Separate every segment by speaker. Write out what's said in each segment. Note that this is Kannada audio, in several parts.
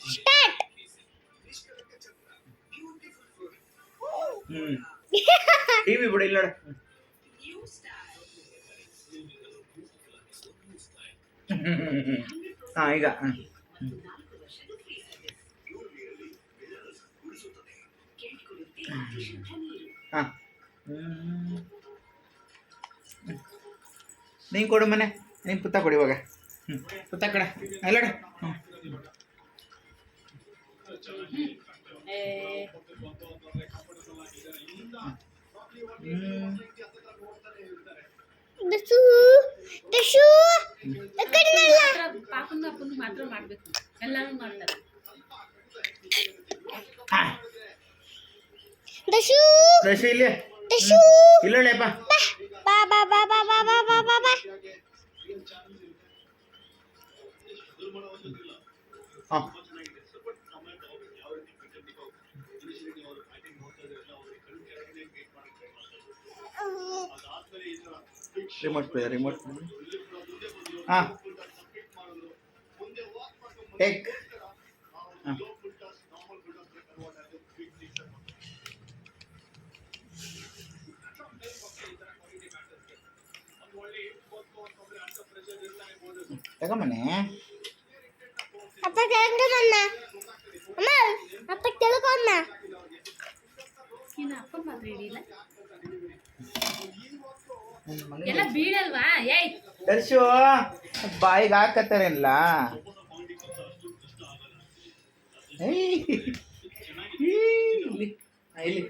Speaker 1: ಸ್ಟಾರ್ಟ್
Speaker 2: ಹ್ಮ್. ಟಿವಿ ಬಿಡು ಇಲ್ಲ. ಹಾ ಈಗ. ಹಾ. ನೀನ್ ಕೊಡು ಮನೆ. ನೀನ್ ಪುತ್ತ ಕೊಡಿ ಇವಾಗ. ಹ್ಮ್. ಪುತ್ತ ಕಡೆ. ಅಲ್ಲಡ ಹ್ಮ್.
Speaker 3: ಪಾಪನ ಅಪ್ಪನ ಮಾತ್ರ ಮಾಡ್ಬೇಕು. ಎಲ್ಲಾನು ಮಾಡ್ತಾರೆ.
Speaker 1: ದಶು
Speaker 2: ದಶು ಇಲ್ಲಿ.
Speaker 1: ದಶು.
Speaker 2: ಇಲ್ಲಳೆಪ್ಪ
Speaker 1: ಬಾ ಬಾ ಬಾ ಬಾ ಬಾ ಬಾ ಬಾ ಬಾ ಬಾ.
Speaker 2: ಹಾ. ರಿಮೋಟ್ ಪ್ಲೇ ರಿಮೋಟ್ ಹಾಂ. ಟೇಕ್ ಹಾಂ. ತಗೊಂಬನ್ನಿ.
Speaker 1: అప్ప తెలుగుమన్న అమ్మ
Speaker 3: ಅಮ್ಮ ಅಪ್ಪ ಮಾತ್ರ ಹಿಡಿಯಿಲ್ಲ? ಎಲ್ಲ ಬೀಳಲ್ವಾ? ಏಯ್.
Speaker 2: ದರ್ಶು ಬಾಯಿಗೆ ಹಾಕತ್ತಾರಲ್ಲ ಇಲ್ಲಿ.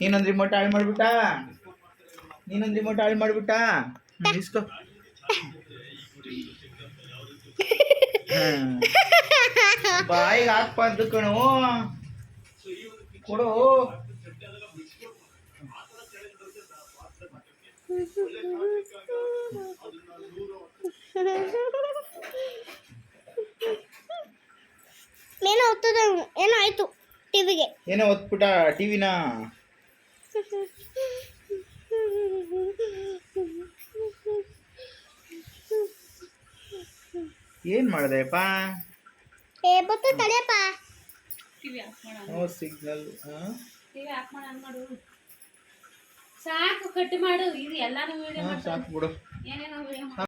Speaker 2: ನೀನೊಂದು ರಿಮೋಟ್ ಹಾಳು ಮಾಡ್ಬಿಟ್ಟ? ನೀನೊಂದು ರಿಮೋಟ್ ಹಾಳು ಮಾಡ್ಬಿಟ್ಟ? ಇಸ್ಕೋ. ಬಾಯಿಗೆ ಹಾಕ್ಬಾರ್ದು ಕಣು. ಕೊಡು.
Speaker 1: ಏನೋ ಏನೋ ಆಯ್ತು. ಟಿವಿಗೆ.
Speaker 2: ಏನೋ ಒತ್ಬಿಟ್ಟ ಟಿವಿನ? ಏನ್ ಮಾಡ್ದೆಪ್ಪ
Speaker 1: ಏ ಬತ್ತು ತಡೆಯಪ್ಪ.
Speaker 3: ಟಿವಿ ಆಫ್ ಮಾಡ
Speaker 2: ನೋ ಸಿಗ್ನಲ್
Speaker 3: ಟಿವಿ ಆಫ್ ಮಾಡ ಮಾಡು. ಸಾಕು ಕಟ್ ಮಾಡು. ಇದು ಎಲ್ಲಾನು ವಿಡಿಯೋ
Speaker 2: ಸಾಕು ಬಿಡು.
Speaker 3: ಏನೇನೋ ವಿಡಿಯೋ